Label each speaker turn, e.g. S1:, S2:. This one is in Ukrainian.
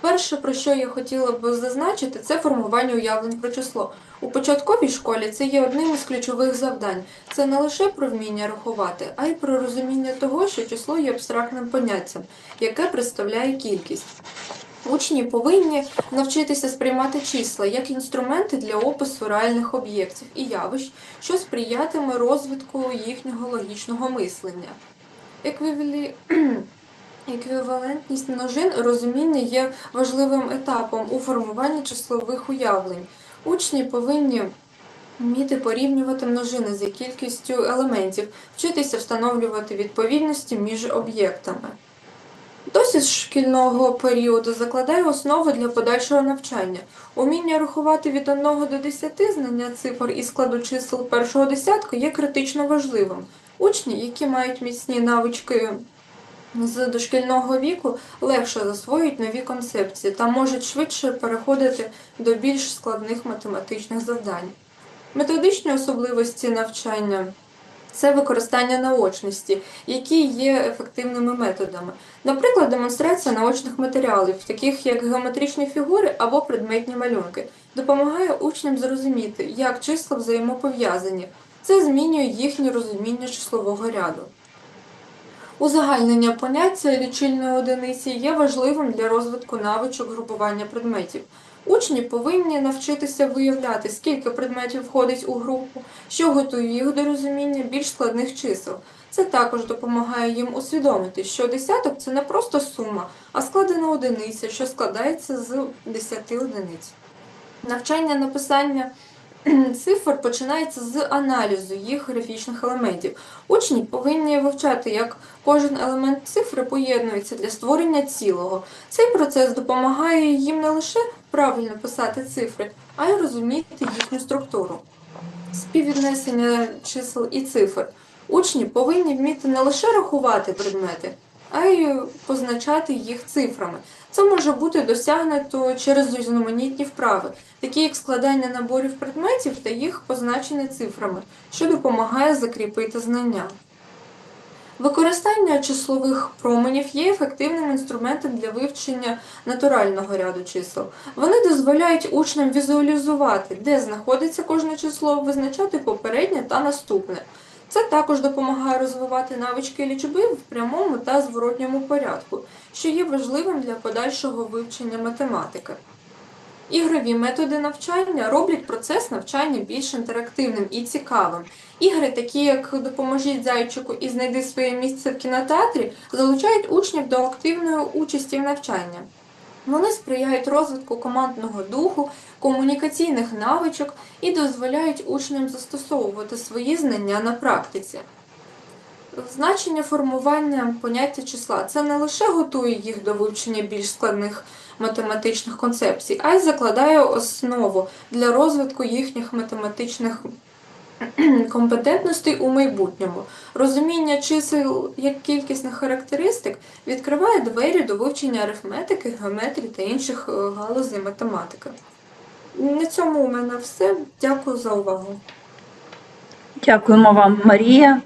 S1: Перше, про що я хотіла б зазначити, це формування уявлень про число. У початковій школі це є одним із ключових завдань. Це не лише про вміння рахувати, а й про розуміння того, що число є абстрактним поняттям, яке представляє кількість. Учні повинні навчитися сприймати числа як інструменти для опису реальних об'єктів і явищ, що сприятиме розвитку їхнього логічного мислення. Еквівалі... Еквівалентність множин розуміння є важливим етапом у формуванні числових уявлень. Учні повинні вміти порівнювати множини за кількістю елементів, вчитися встановлювати відповідності між об'єктами. Досвід шкільного періоду закладає основи для подальшого навчання. Уміння рахувати від 1 до 10 знання цифр і складу чисел першого десятку є критично важливим. Учні, які мають міцні навички з дошкільного віку, легше засвоюють нові концепції та можуть швидше переходити до більш складних математичних завдань. Методичні особливості навчання це використання наочності, які є ефективними методами. Наприклад, демонстрація наочних матеріалів, таких як геометричні фігури або предметні малюнки, допомагає учням зрозуміти, як числа взаємопов'язані. Це змінює їхнє розуміння числового ряду. Узагальнення поняття лічильної одиниці є важливим для розвитку навичок групування предметів. Учні повинні навчитися виявляти, скільки предметів входить у групу, що готує їх до розуміння більш складних чисел. Це також допомагає їм усвідомити, що десяток це не просто сума, а складена одиниця, що складається з 10 одиниць. Навчання написання цифр починається з аналізу їх графічних елементів. Учні повинні вивчати, як кожен елемент цифри поєднується для створення цілого. Цей процес допомагає їм не лише правильно писати цифри, а й розуміти їхню структуру. Співвіднесення чисел і цифр. Учні повинні вміти не лише рахувати предмети, а й позначати їх цифрами. Це може бути досягнуто через різноманітні вправи, такі як складання наборів предметів та їх позначення цифрами, що допомагає закріпити знання. Використання числових променів є ефективним інструментом для вивчення натурального ряду чисел. Вони дозволяють учням візуалізувати, де знаходиться кожне число, визначати попереднє та наступне. Це також допомагає розвивати навички лічби в прямому та зворотньому порядку, що є важливим для подальшого вивчення математики. Ігрові методи навчання роблять процес навчання більш інтерактивним і цікавим. Ігри, такі як Допоможіть зайчику і знайди своє місце в кінотеатрі, залучають учнів до активної участі в навчанні. Вони сприяють розвитку командного духу, комунікаційних навичок і дозволяють учням застосовувати свої знання на практиці. Значення формування поняття числа це не лише готує їх до вивчення більш складних математичних концепцій, а й закладає основу для розвитку їхніх математичних компетентностей у майбутньому. Розуміння чисел як кількісних характеристик відкриває двері до вивчення арифметики, геометрії та інших е, галузей математики. На цьому у мене все. Дякую за увагу.
S2: Дякуємо вам, Марія.